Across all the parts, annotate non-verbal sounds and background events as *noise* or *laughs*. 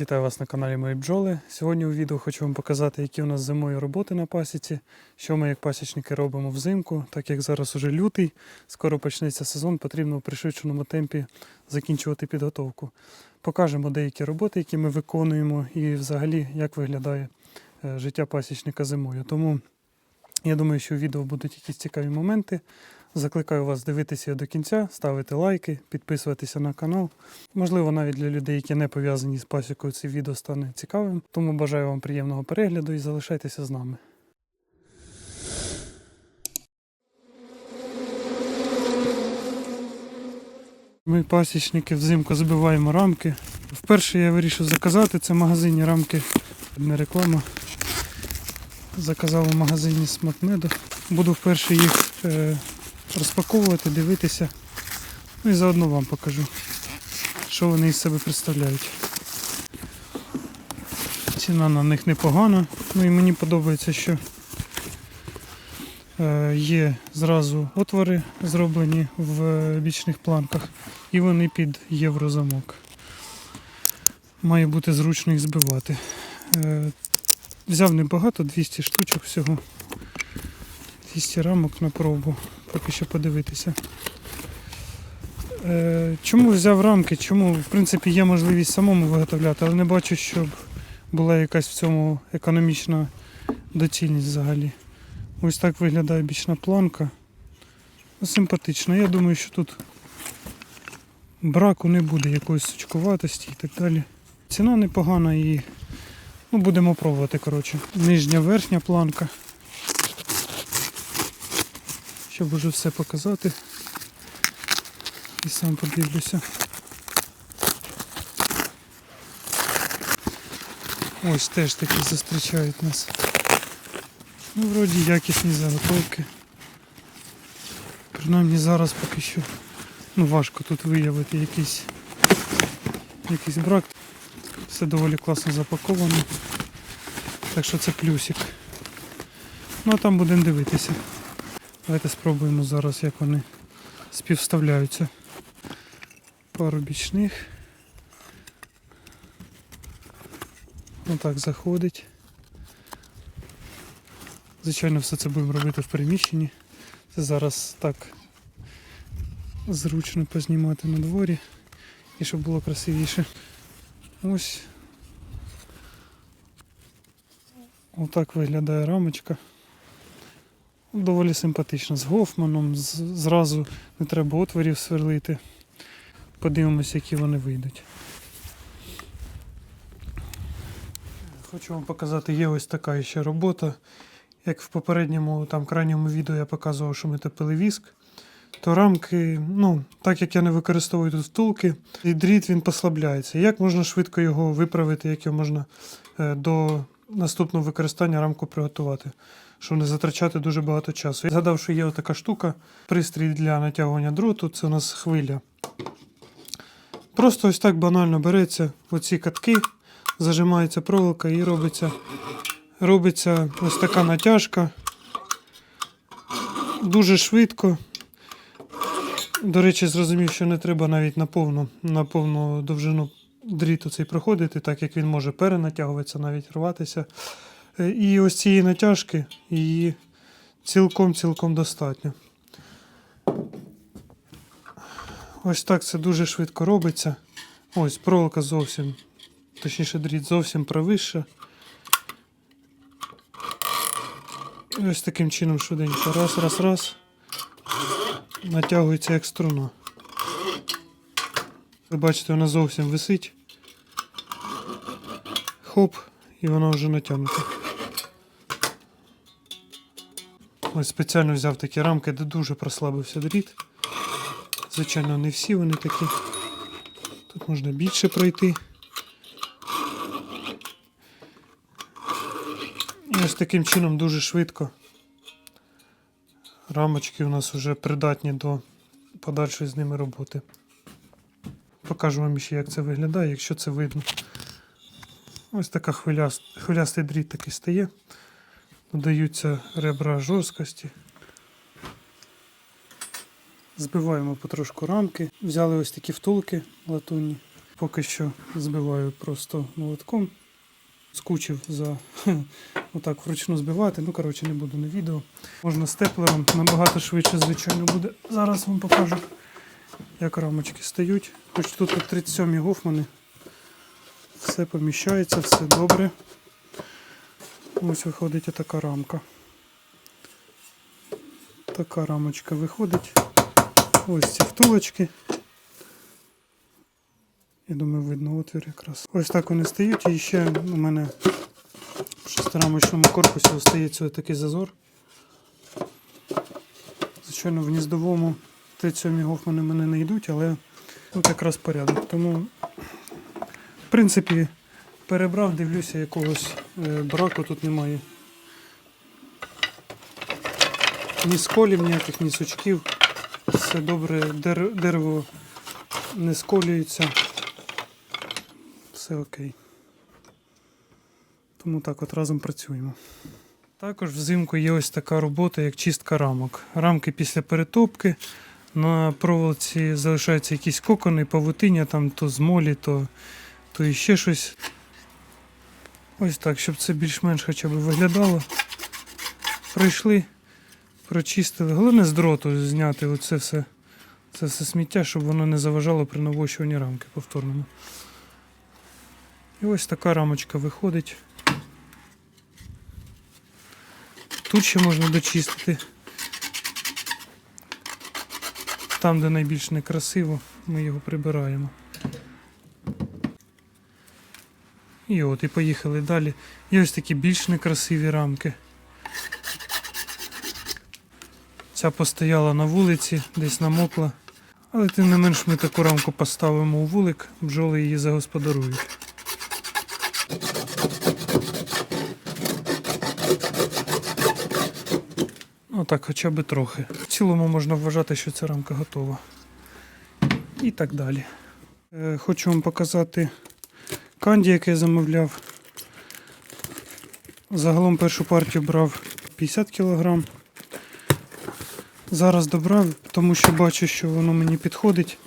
Вітаю вас на каналі Мої бджоли. Сьогодні у відео хочу вам показати, які у нас зимою роботи на пасіці, що ми як пасічники робимо взимку, так як зараз уже лютий, скоро почнеться сезон, потрібно в пришвидшеному темпі закінчувати підготовку. Покажемо деякі роботи, які ми виконуємо, і взагалі як виглядає е, життя пасічника зимою. Тому я думаю, що у відео будуть якісь цікаві моменти. Закликаю вас дивитися до кінця, ставити лайки, підписуватися на канал. Можливо, навіть для людей, які не пов'язані з пасікою, це відео стане цікавим. Тому бажаю вам приємного перегляду і залишайтеся з нами. Ми пасічники взимку збиваємо рамки. Вперше я вирішив заказати це магазинні рамки, не реклама. Заказав у магазині Смакмеду. Буду вперше їх е, розпаковувати, дивитися. Ну і заодно вам покажу, що вони із себе представляють. Ціна на них непогана. Ну і мені подобається, що е, є зразу отвори зроблені в бічних планках, і вони під єврозамок. Має бути зручно їх збивати. Е, Взяв небагато, 200 штучок всього. 200 рамок на пробу, поки що подивитися. Е, чому взяв рамки? Чому, в принципі, є можливість самому виготовляти, але не бачу, щоб була якась в цьому економічна доцільність взагалі. Ось так виглядає бічна планка. Ну, Симпатично. Я думаю, що тут браку не буде якоїсь сучкуватості і так далі. Ціна непогана і ну, будемо пробувати, коротше. Нижня верхня планка. Щоб уже все показати. І сам подивлюся. Ось теж такі зустрічають нас. Ну, вроді якісні заготовки. Принаймні зараз поки що ну, важко тут виявити якийсь, якийсь брак. Все доволі класно запаковано. Так що це плюсик. Ну а там будемо дивитися. Давайте спробуємо зараз, як вони співставляються. Пару бічних. Отак заходить. Звичайно, все це будемо робити в приміщенні. Це зараз так зручно познімати на дворі і щоб було красивіше. Ось. Отак виглядає рамочка. Доволі симпатично. З Гофманом, зразу не треба отворів сверлити. Подивимося, які вони вийдуть. Хочу вам показати, є ось така ще робота. Як в попередньому там крайньому відео я показував, що ми топили віск, то рамки, ну, так як я не використовую тут втулки, і дріт він послабляється. Як можна швидко його виправити, як його можна е, до наступного використання рамку приготувати, щоб не затрачати дуже багато часу. Я згадав, що є така штука, пристрій для натягування дроту, це у нас хвиля. Просто ось так банально береться оці катки, зажимається проволока і робиться, робиться ось така натяжка. Дуже швидко. До речі, зрозумів, що не треба навіть на повну, на повну довжину дріту цей проходити, так як він може перенатягуватися, навіть рватися. Е, І ось цієї натяжки її цілком-цілком достатньо. Ось так це дуже швидко робиться. Ось проволока зовсім, точніше дріт зовсім правиша. І ось таким чином швиденько. Раз, раз, раз. Натягується як струна. Ви бачите, вона зовсім висить. Хоп, і вона вже натягнута. Ось спеціально взяв такі рамки, де дуже прослабився дріт. Звичайно, не всі вони такі. Тут можна більше пройти. І ось таким чином дуже швидко. Рамочки у нас вже придатні до подальшої з ними роботи. Покажу вам ще, як це виглядає, якщо це видно. Ось така хвиляст, хвилястий дріт такий стає. Додаються ребра жорсткості. Збиваємо потрошку рамки. Взяли ось такі втулки латунні. Поки що збиваю просто молотком. Скучив за *laughs* отак вручну збивати. Ну, коротше, не буду на відео. Можна степлером, набагато швидше, звичайно, буде. Зараз вам покажу, як рамочки стають. Хоч тут от 37 гофмани. Все поміщається, все добре. Ось виходить отака рамка. Така рамочка виходить. Ось ці втулочки. Я думаю, видно отвір якраз. Ось так вони стають. І ще у мене в шестирамочному корпусі остається такий зазор. Звичайно, в гніздовому 37 гофмани мене не йдуть, але тут якраз порядок. Тому, в принципі, перебрав, дивлюся, якогось браку тут немає. Ні сколів ніяких, ні сучків. Все добре, дерево не сколюється. Все окей. Тому так от разом працюємо. Також взимку є ось така робота, як чистка рамок. Рамки після перетопки. На проволоці залишаються якісь кокони, павутиння, там то з молі, то, то іще щось. Ось так, щоб це більш-менш хоча б виглядало. Пройшли, прочистили. Головне з дроту зняти оце все, це все сміття, щоб воно не заважало при навощуванні рамки повторному. І ось така рамочка виходить. Тут ще можна дочистити. Там, де найбільш некрасиво, ми його прибираємо. І от, і поїхали далі. Є ось такі більш некрасиві рамки. Ця постояла на вулиці, десь намокла. Але тим не менш ми таку рамку поставимо у вулик, бджоли її загосподарують. Ну так, хоча б трохи. В цілому можна вважати, що ця рамка готова. І так далі. Е, Хочу вам показати канді, яке я замовляв. Загалом першу партію брав 50 кг. Зараз добрав, тому що бачу, що воно мені підходить.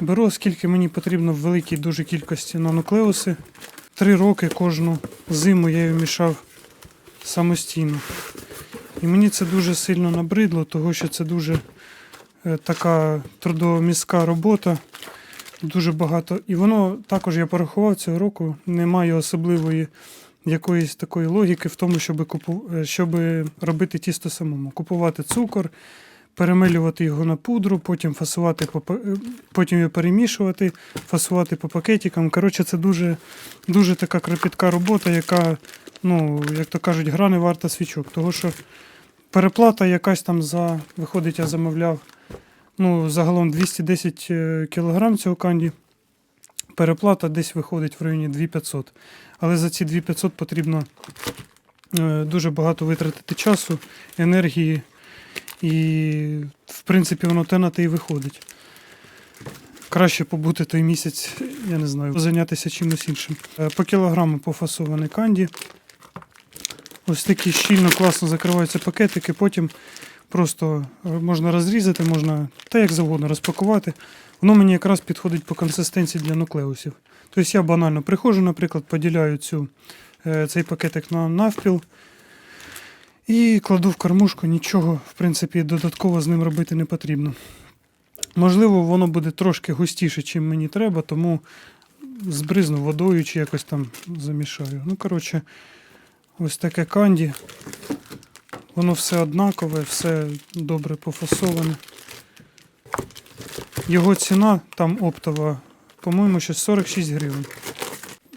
Беру, оскільки мені потрібно в великій дуже кількості нануклеуси. Три роки кожну зиму я її мішав самостійно. І мені це дуже сильно набридло, тому що це дуже е, така трудомістка робота. Дуже багато. І воно також я порахував цього року, немає особливої якоїсь такої логіки в тому, щоб, купу... е, щоб робити тісто самому. Купувати цукор, перемилювати його на пудру, потім фасувати по е, потім його перемішувати, фасувати по пакетикам. Коротше, це дуже, дуже така кропітка робота, яка, ну, як то кажуть, гра не варта свічок. Того що переплата якась там за, виходить, я замовляв ну, загалом 210 кг цього канді. Переплата десь виходить в районі 2500. Але за ці 2500 потрібно е, дуже багато витратити часу, енергії. І, в принципі, воно те на те і виходить. Краще побути той місяць, я не знаю, зайнятися чимось іншим. Е, По кілограму пофасований канді. Ось такі щільно класно закриваються пакетики, потім просто е, можна розрізати, можна та як завгодно розпакувати. Воно мені якраз підходить по консистенції для нуклеусів. Тобто я банально приходжу, наприклад, поділяю цю, е, цей пакетик на навпіл і кладу в кормушку, нічого, в принципі, додатково з ним робити не потрібно. Можливо, воно буде трошки густіше, чим мені треба, тому збризну водою чи якось там замішаю. Ну, коротше, ось таке канді. Воно все однакове, все добре пофасоване. Його ціна там оптова, по-моєму, ще 46 гривень.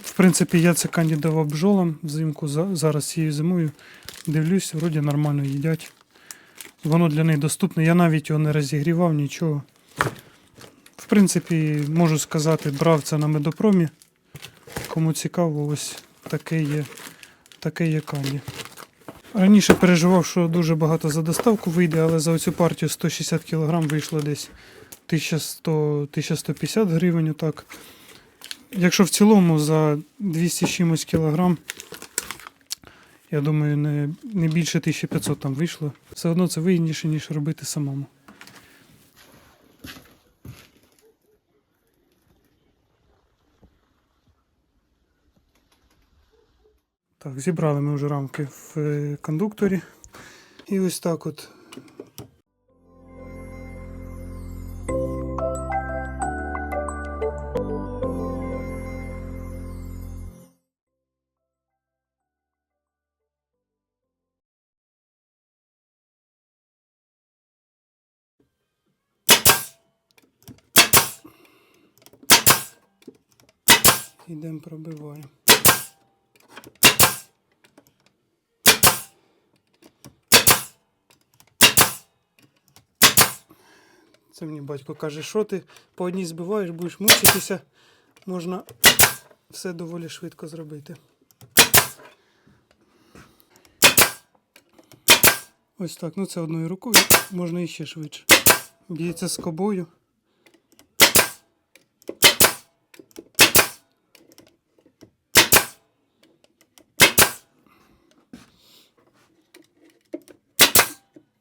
В принципі, я це канді давав бджолам взимку, зараз цією зимою. Дивлюсь, вроді нормально їдять. Воно для них доступне. Я навіть його не розігрівав, нічого. В принципі, можу сказати, брав це на медопромі. Кому цікаво, ось таке є, таке є канді. Раніше переживав, що дуже багато за доставку вийде, але за оцю партію 160 кг вийшло десь 1100-1150 гривень. Отак. Якщо в цілому за 200 чимось кілограм, я думаю, не, не більше 1500 там вийшло. Все одно це вигідніше, ніж робити самому. Так, зібрали ми вже рамки в е, кондукторі. І ось так от. Ідемо пробиваємо. Це мені батько каже, що ти по одній збиваєш, будеш мучитися, можна все доволі швидко зробити. Ось так, ну це одною рукою, можна іще швидше. Б'ється з кобою.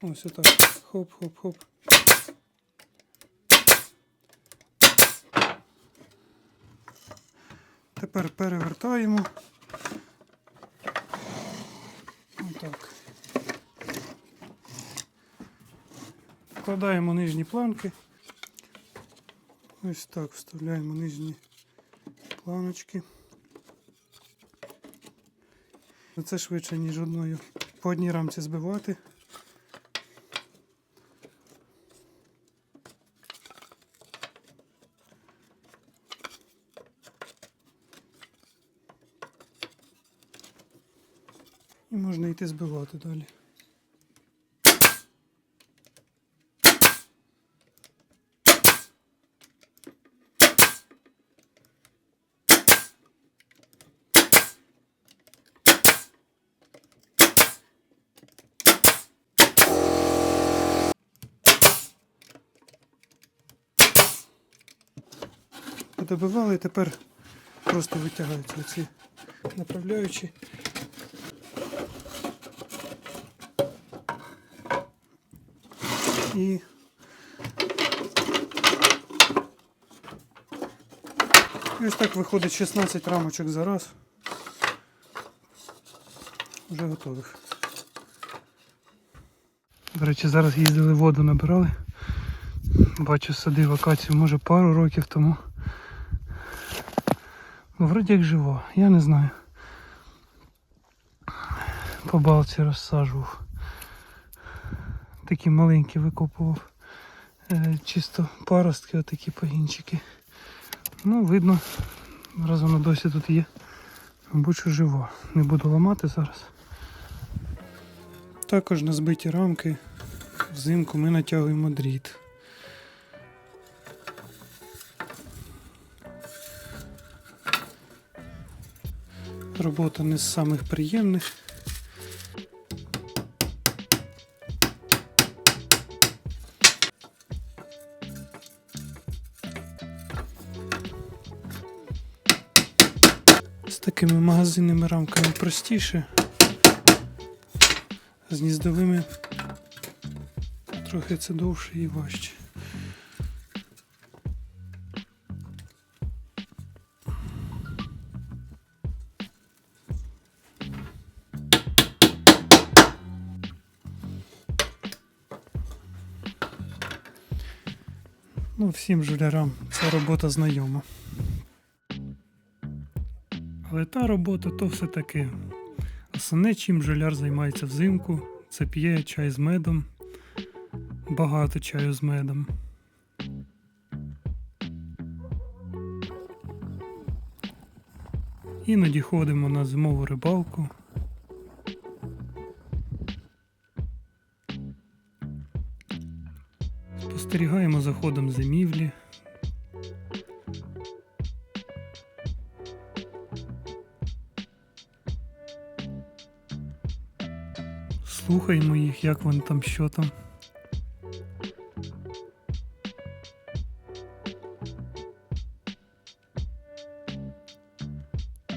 Ось отак. Хоп-хоп-хоп. Тепер перевертаємо. Отак. Вкладаємо нижні планки. Ось так вставляємо нижні планочки. Це швидше, ніж одною. По одній рамці збивати. І можна йти збивати далі. Подобивали, тепер просто витягаються ці направляючі. І ось так виходить 16 рамочок за раз. Вже готових. До речі, зараз їздили воду набирали. Бачу, садив акацію, може пару років тому. Ну, вроді як жива, я не знаю. По балці розсаджував такі маленькі викопував. Е, чисто паростки, отакі пагінчики. Ну, видно, раз воно досі тут є. Мабуть, що живо. Не буду ламати зараз. Також на збиті рамки взимку ми натягуємо дріт. Робота не з самих приємних. Такими магазинними рамками простіше. З гніздовими трохи це довше і важче. Ну, всім жулярам ця робота знайома. Але та робота то все таки. Основне, чим жоляр займається взимку, це п'є чай з медом, багато чаю з медом. Іноді ходимо на зимову рибалку. Спостерігаємо за ходом зимівлі. Слухаємо їх, як вони там, що там.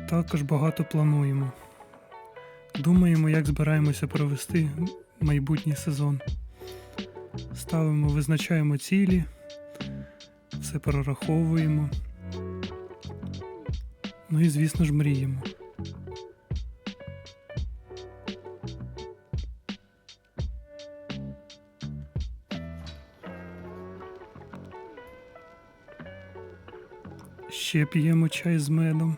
Також багато плануємо. Думаємо, як збираємося провести майбутній сезон. Ставимо, визначаємо цілі, все прораховуємо. Ну і, звісно ж, мріємо. Ще п'ємо чай з медом.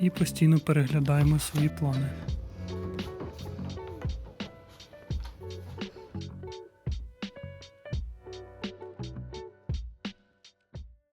І постійно переглядаємо свої плани.